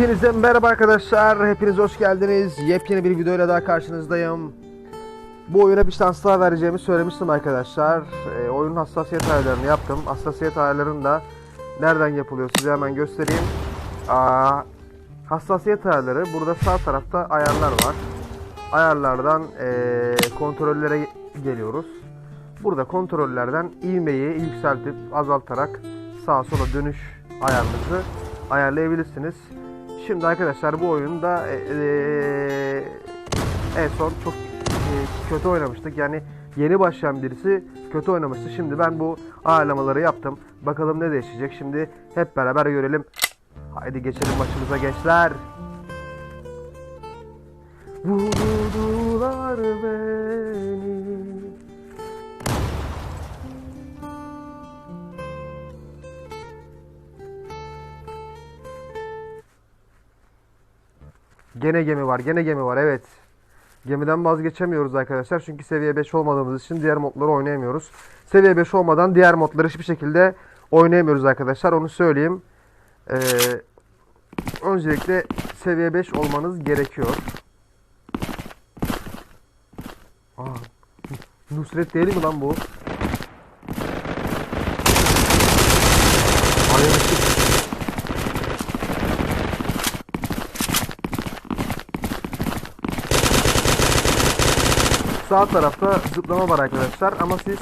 Hepinize merhaba arkadaşlar. Hepiniz hoş geldiniz. Yepyeni bir videoyla daha karşınızdayım. Bu oyuna bir şans daha vereceğimi söylemiştim arkadaşlar. Ee, oyunun hassasiyet ayarlarını yaptım. Hassasiyet ayarlarını da nereden yapılıyor size hemen göstereyim. Aa, hassasiyet ayarları burada sağ tarafta ayarlar var. Ayarlardan ee, kontrollere geliyoruz. Burada kontrollerden ivmeyi yükseltip azaltarak sağa sola dönüş ayarınızı ayarlayabilirsiniz. Şimdi arkadaşlar bu oyunda e, e, en son çok e, kötü oynamıştık. Yani yeni başlayan birisi kötü oynamıştı. Şimdi ben bu ayarlamaları yaptım. Bakalım ne değişecek. Şimdi hep beraber görelim. Haydi geçelim başımıza gençler. Vurdular beni. Gene gemi var, gene gemi var. Evet. Gemiden vazgeçemiyoruz arkadaşlar. Çünkü seviye 5 olmadığımız için diğer modları oynayamıyoruz. Seviye 5 olmadan diğer modları hiçbir şekilde oynayamıyoruz arkadaşlar. Onu söyleyeyim. Ee, öncelikle seviye 5 olmanız gerekiyor. Aa, Nusret değil mi lan bu? Sağ tarafta zıplama var arkadaşlar ama siz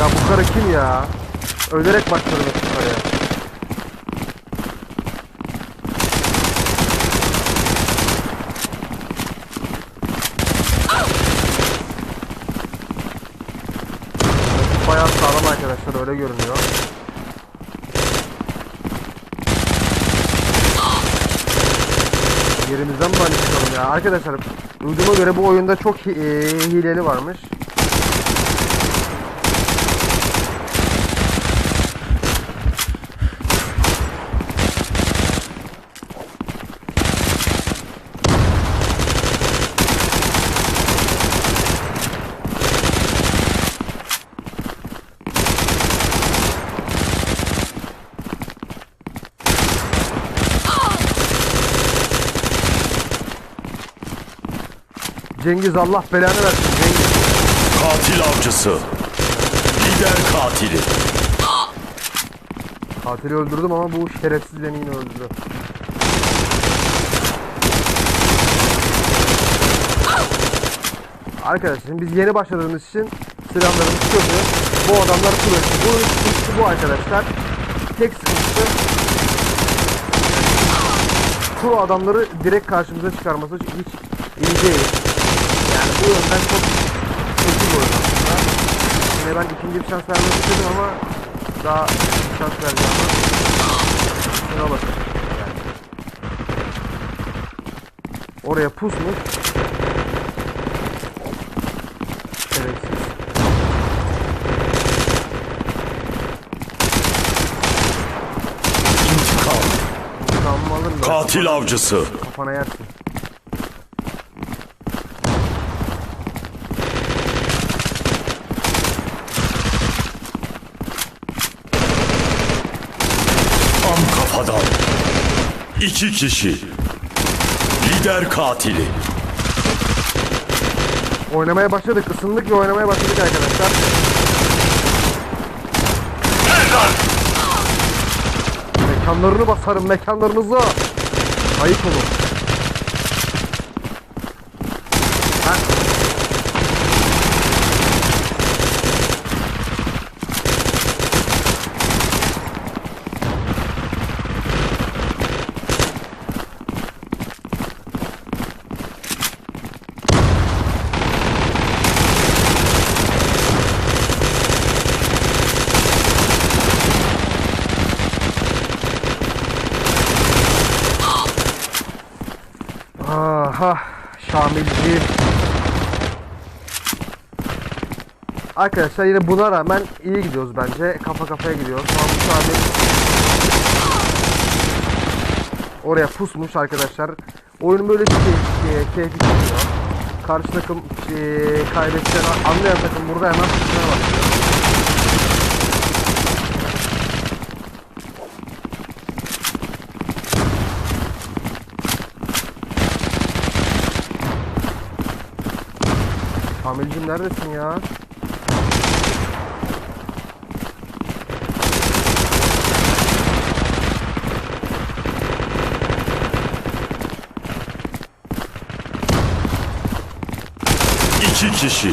Ya bu karı kim ya? Ölerek başladım bu karıya. Bayağı sağlam arkadaşlar öyle görünüyor. Yerimizden mi hani çıkalım ya? Arkadaşlar duyduğuma göre bu oyunda çok e, hileli varmış. Cengiz Allah belanı versin Cengiz. Katil avcısı. Lider katili. Katili öldürdüm ama bu şerefsiz beni yine öldürdü. Arkadaşlar biz yeni başladığımız için silahlarımız kötü. Bu adamlar kuvvetli. Bu sıkıntısı bu arkadaşlar. Tek sıkıntısı pro adamları direkt karşımıza çıkarması hiç iyi değil. Yani bu yönden çok kötü bir oyun aslında. Yine ben ikinci bir şans vermek istedim ama daha bir şans vereceğim ama şuna bakın. Yani. Oraya pusmuş. Gereksiz. İntikam. Katil avcısı. Kafana yersin. İki kişi. Lider katili. Oynamaya başladık. ısındık ve oynamaya başladık arkadaşlar. Mekanlarını basarım mekanlarınızı. Ayıp olun. Arkadaşlar yine buna rağmen iyi gidiyoruz bence. Kafa kafaya gidiyoruz. Mahmut abi oraya pusmuş arkadaşlar. Oyun böyle bir şey, e, keyfi çekiyor. Karşı takım e, kaybettiğini anlayan takım burada hemen pusmaya başlıyor. Kamilcim neredesin ya? İki kişi.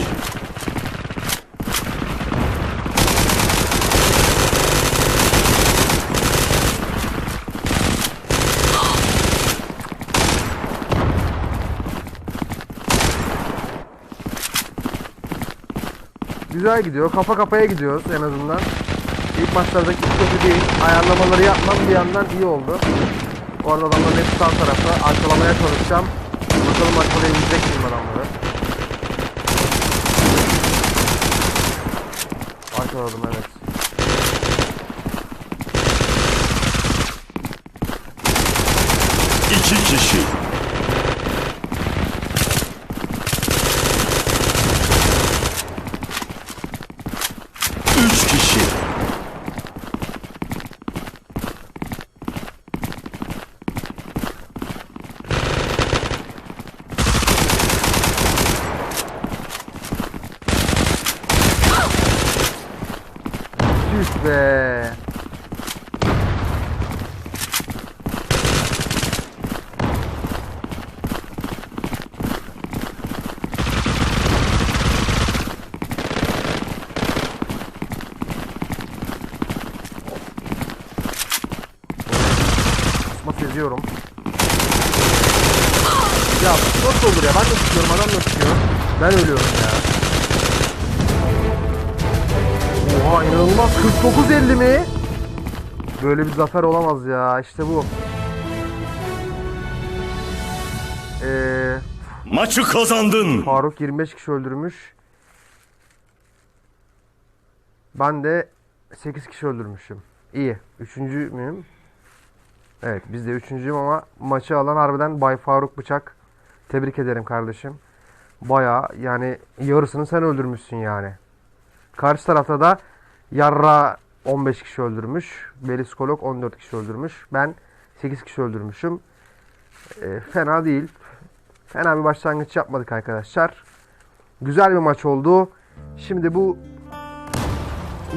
Güzel gidiyor. Kafa kafaya gidiyoruz en azından. İlk maçlardaki kötü değil. Ayarlamaları yapmam bir yandan iyi oldu. Bu arada adamların hepsi sağ tarafta. Arkalamaya çalışacağım. Bakalım arkalayabilecek miyim adamları. Arkaladım evet. İki kişi. Üç kişi. Tüh be. Seziyorum. Ya nasıl olur ya? Ben de tutuyorum, adam da tutuyor. Ben ölüyorum ya. 49-50 mi? Böyle bir zafer olamaz ya işte bu. Eee Maçı kazandın. Faruk 25 kişi öldürmüş. Ben de 8 kişi öldürmüşüm. İyi. Üçüncü müyüm? Evet biz de üçüncüyüm ama maçı alan harbiden Bay Faruk Bıçak. Tebrik ederim kardeşim. Baya yani yarısını sen öldürmüşsün yani. Karşı tarafta da Yarra 15 kişi öldürmüş. Beliskolog 14 kişi öldürmüş. Ben 8 kişi öldürmüşüm. E, fena değil. Fena bir başlangıç yapmadık arkadaşlar. Güzel bir maç oldu. Şimdi bu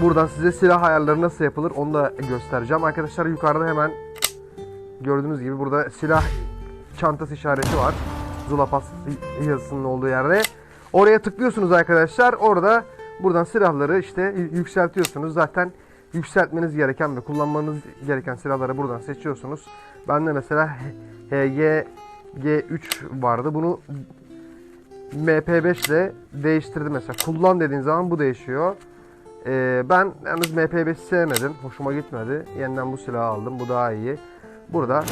buradan size silah ayarları nasıl yapılır onu da göstereceğim. Arkadaşlar yukarıda hemen gördüğünüz gibi burada silah çantası işareti var. Zulapas yazısının olduğu yerde. Oraya tıklıyorsunuz arkadaşlar. Orada buradan silahları işte yükseltiyorsunuz. Zaten yükseltmeniz gereken ve kullanmanız gereken silahları buradan seçiyorsunuz. Ben de mesela HG G3 vardı. Bunu MP5 ile değiştirdim mesela. Kullan dediğin zaman bu değişiyor. Ee, ben yalnız MP5 sevmedim. Hoşuma gitmedi. Yeniden bu silahı aldım. Bu daha iyi. Burada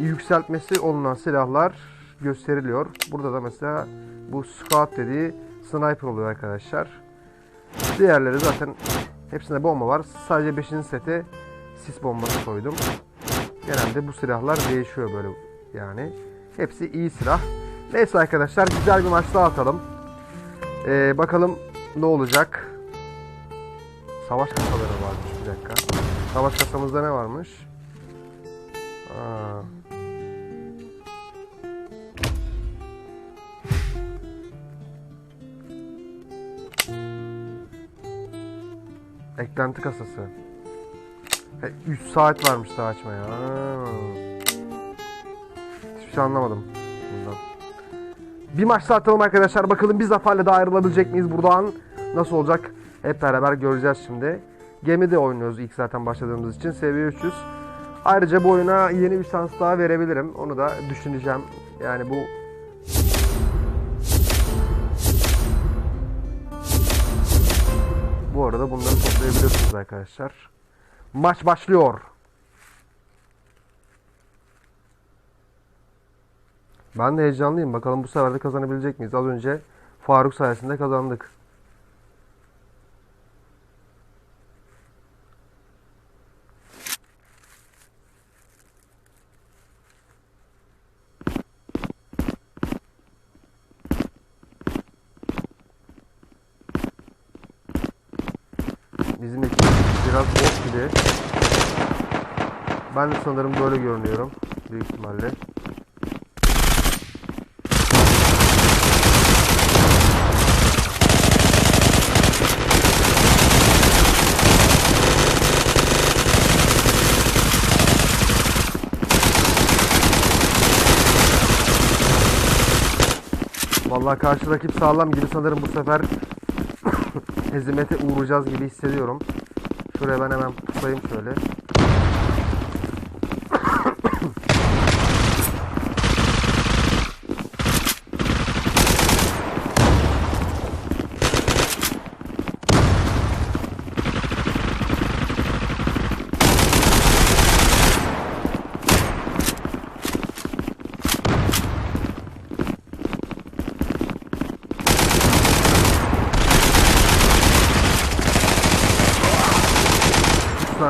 yükseltmesi olunan silahlar gösteriliyor. Burada da mesela bu scout dediği sniper oluyor arkadaşlar. Diğerleri zaten hepsinde bomba var. Sadece 5. sete sis bombası koydum. Genelde bu silahlar değişiyor böyle yani. Hepsi iyi silah. Neyse arkadaşlar güzel bir maç daha atalım. Ee, bakalım ne olacak. Savaş kasaları varmış bir dakika. Savaş kasamızda ne varmış? Aa. Eklenti kasası. He, 3 saat varmış daha açmaya. Aa. Hiçbir şey anlamadım bundan. Bir maç daha atalım arkadaşlar. Bakalım bir zaferle daha ayrılabilecek miyiz buradan? Nasıl olacak? Hep beraber göreceğiz şimdi. Gemide oynuyoruz ilk zaten başladığımız için. Seviye 300. Ayrıca bu oyuna yeni bir şans daha verebilirim. Onu da düşüneceğim. Yani bu Bu arada bunları toplayabiliyorsunuz arkadaşlar. Maç başlıyor. Ben de heyecanlıyım. Bakalım bu sefer de kazanabilecek miyiz? Az önce Faruk sayesinde kazandık. Bizim ekip biraz bot gibi. Ben de sanırım böyle görünüyorum. Büyük ihtimalle. Vallahi karşı rakip sağlam gibi sanırım bu sefer hezimete uğrayacağız gibi hissediyorum. Şuraya ben hemen tutayım şöyle.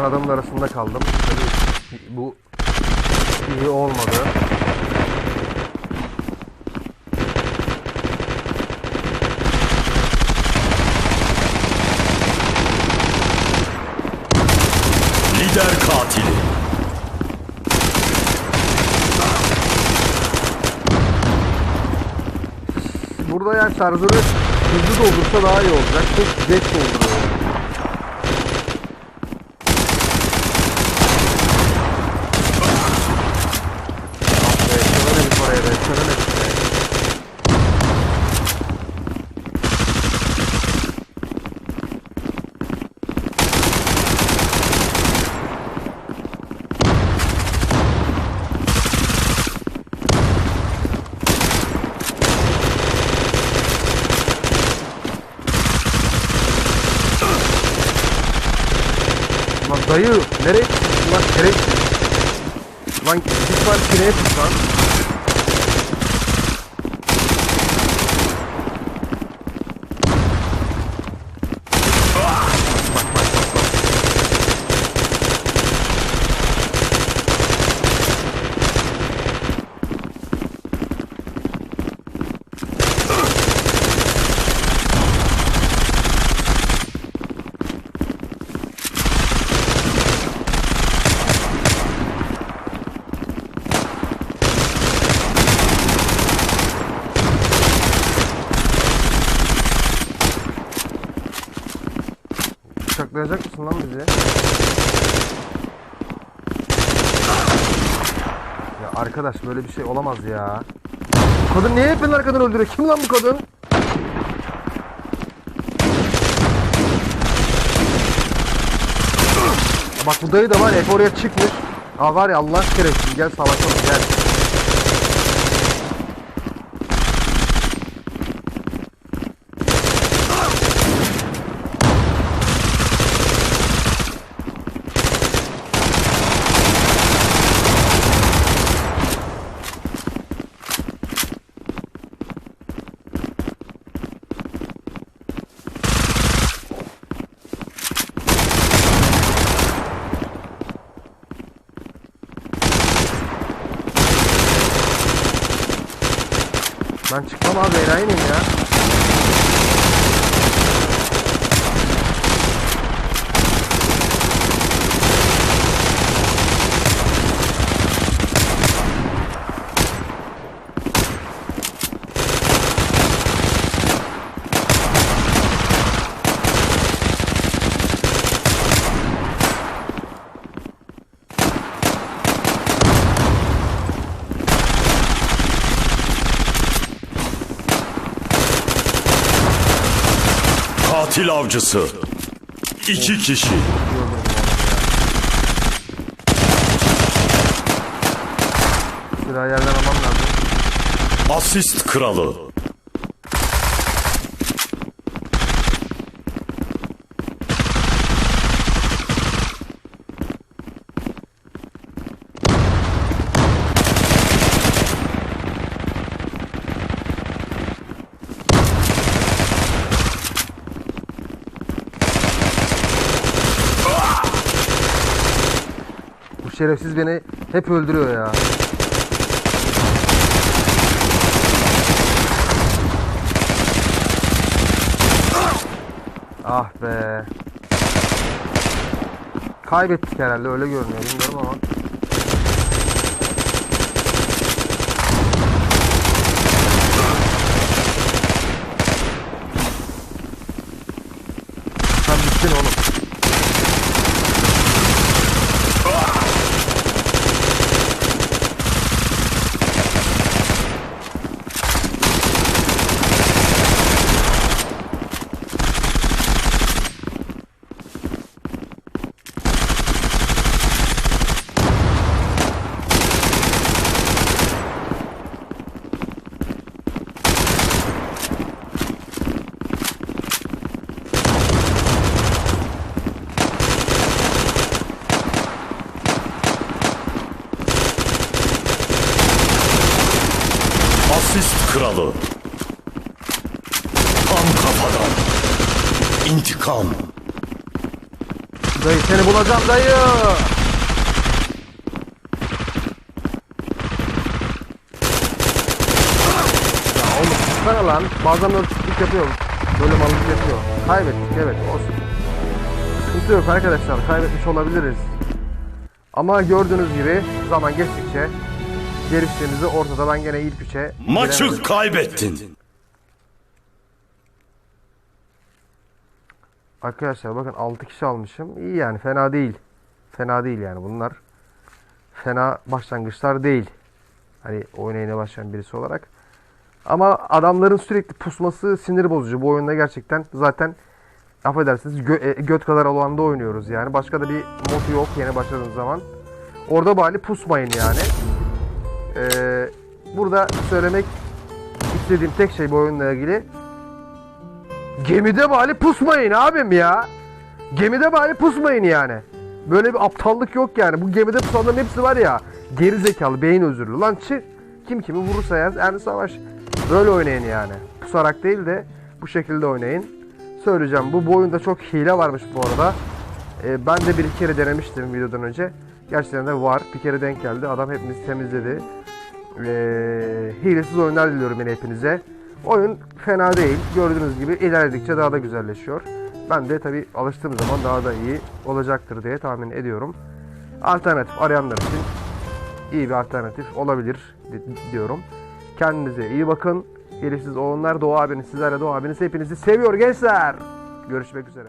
Tane adamın arasında kaldım. Tabii bu iyi olmadı. Lider katili. Burada yani şarjörü hızlı doldursa daha iyi olacak. Çok geç dolduruyor. Ah be, sevemedik oraya be, sevemedik be. Lan dayı nereye çıktın lan şerefsiz. Lan git var kireye tut lan. Bıçaklayacak mısın lan bizi? Ya arkadaş böyle bir şey olamaz ya. Kadın niye hep beni arkadan öldürüyor? Kim lan bu kadın? Bak bu dayı da var hep oraya çıkmış. Aa var ya Allah kerefsiz gel savaşalım gel. Ben çıkmam abi miyim ya? Katil avcısı. İki kişi. Silah yerden almam lazım. Asist kralı. Bu şerefsiz beni hep öldürüyor ya. Ah be. Kaybettik herhalde öyle görünüyor bilmiyorum ama. Sen bittin oğlum. kralı. Tam kafadan. İntikam. Bulacağım dayı. Ya oğlum sana lan. Bazen ölçüklük yapıyor. Böyle mallık yapıyor. Kaybettik evet olsun. Sıkıntı yok arkadaşlar. Kaybetmiş olabiliriz. Ama gördüğünüz gibi zaman geçtikçe geliştiğimizi ortada ben gene ilk üçe Maçı kaybettin. Arkadaşlar bakın 6 kişi almışım. İyi yani fena değil. Fena değil yani bunlar. Fena başlangıçlar değil. Hani oyuna yeni başlayan birisi olarak. Ama adamların sürekli pusması sinir bozucu. Bu oyunda gerçekten zaten affedersiniz gö- e, göt kadar alanda oynuyoruz yani. Başka da bir modu yok yeni başladığınız zaman. Orada bari pusmayın yani. Ee, burada söylemek istediğim tek şey bu oyunla ilgili Gemide bari pusmayın abim ya. Gemide bari pusmayın yani. Böyle bir aptallık yok yani. Bu gemide pusanların hepsi var ya. Geri zekalı, beyin özürlü. Lan çık. Kim kimi vurursa yer. Yani savaş. Böyle oynayın yani. Pusarak değil de bu şekilde oynayın. Söyleyeceğim. Bu, bu oyunda çok hile varmış bu arada. Ee, ben de bir kere denemiştim videodan önce. Gerçekten de var. Bir kere denk geldi. Adam hepimizi temizledi. Ee, hilesiz oyunlar diliyorum yine hepinize. Oyun fena değil. Gördüğünüz gibi ilerledikçe daha da güzelleşiyor. Ben de tabi alıştığım zaman daha da iyi olacaktır diye tahmin ediyorum. Alternatif arayanlar için iyi bir alternatif olabilir di- diyorum. Kendinize iyi bakın. Gelişsiz olanlar Doğu abiniz sizlerle Doğu abiniz hepinizi seviyor gençler. Görüşmek üzere.